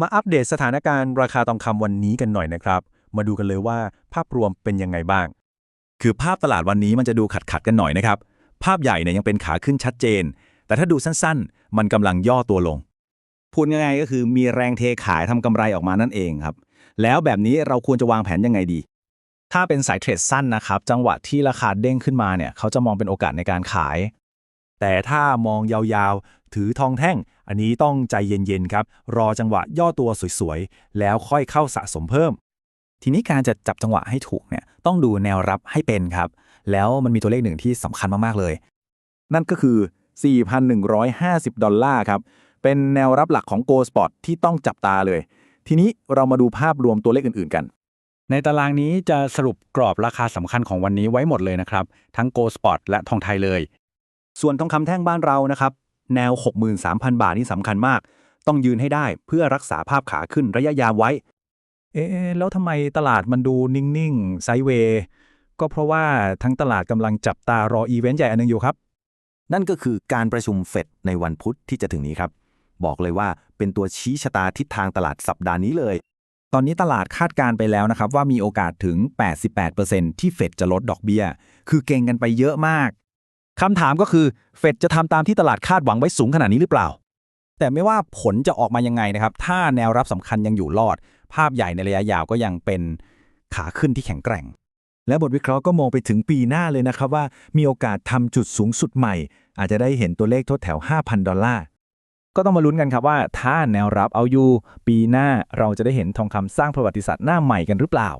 มาอัปเดตสถานการณ์ราคาทองคำวันนี้กันหน่อยนะครับ มาดูกันเลยว่าภาพรวมเป็นยังไงบ้าง คือภาพตลาดวันนี้มันจะดูขัดขัดกันหน่อยนะครับ ภาพใหญ่เนี่ยยังเป็นขาขึ้นชัดเจน แต่ถ้าดูสั้นๆ มันกำลังย่อตัวลง พูดง่ายๆก็คือมีแรงเทขายทำกำไรออกมานั่นเองครับ แล้วแบบนี้เราควรจะวางแผนยังไงดี ถ้าเป็นสายเทรดสั้นนะครับ จังหวะที่ราคาเด้งขึ้นมาเนี่ยเขาจะมองเป็นโอกาสในการขาย แต่ถ้ามองยาวๆ ถือทองแท่ง อันนี้ต้องใจเย็นๆครับ รอจังหวะย่อตัวสวยๆ แล้วค่อยเข้าสะสมเพิ่ม ทีนี้การจะจับจังหวะให้ถูกเนี่ยต้องดูแนวรับให้เป็นครับ แล้วมันมีตัวเลขหนึ่งที่สำคัญมากๆเลย นั่นก็คือ 4,150 ดอลลาร์ครับ เป็นแนวรับหลักของ Go Spot ที่ต้องจับตาเลย ทีนี้เรามาดูภาพรวมตัวเลขอื่นๆกัน ในตารางนี้จะสรุปกรอบราคาสำคัญของวันนี้ไว้หมดเลยนะครับ ทั้ง Go Spot และทองไทยเลย ส่วนทองคำแท่งบ้านเรานะครับ แนว 63,000 บาทนี่สำคัญมาก ต้องยืนให้ได้เพื่อรักษาภาพขาขึ้นระยะยาวไว้ เอ๊ะแล้วทำไมตลาดมันดูนิ่ง ๆ ไซด์เวย์ก็เพราะว่าทั้งตลาดกำลังจับตารออีเวนต์ใหญ่อันหนึงอยู่ครับ นั่นก็คือการประชุมเฟดในวันพุธที่จะถึงนี้ครับ บอกเลยว่าเป็นตัวชี้ชะตาทิศทางตลาดสัปดาห์นี้เลย ตอนนี้ตลาดคาดการณ์ไปแล้วนะครับ ว่ามีโอกาสถึง 88%ที่เฟดจะลดดอกเบี้ย คือเก่งกันไปเยอะมาก คำถามก็คือเฟดจะทำตามที่ตลาดคาดหวังไว้สูงขนาดนี้หรือเปล่า แต่ไม่ว่าผลจะออกมายังไงนะครับ ถ้าแนวรับสำคัญยังอยู่รอด ภาพใหญ่ในระยะยาวก็ยังเป็นขาขึ้นที่แข็งแกร่ง และบทวิเคราะห์ก็มองไปถึงปีหน้าเลยนะครับว่า มีโอกาสทำจุดสูงสุดใหม่ อาจจะได้เห็นตัวเลขทดแถว 5,000 ดอลลาร์ก็ต้องมาลุ้นกันครับว่า ถ้าแนวรับเอาอยู่ ปีหน้าเราจะได้เห็นทองคำสร้างประวัติศาสตร์หน้าใหม่กันหรือเปล่า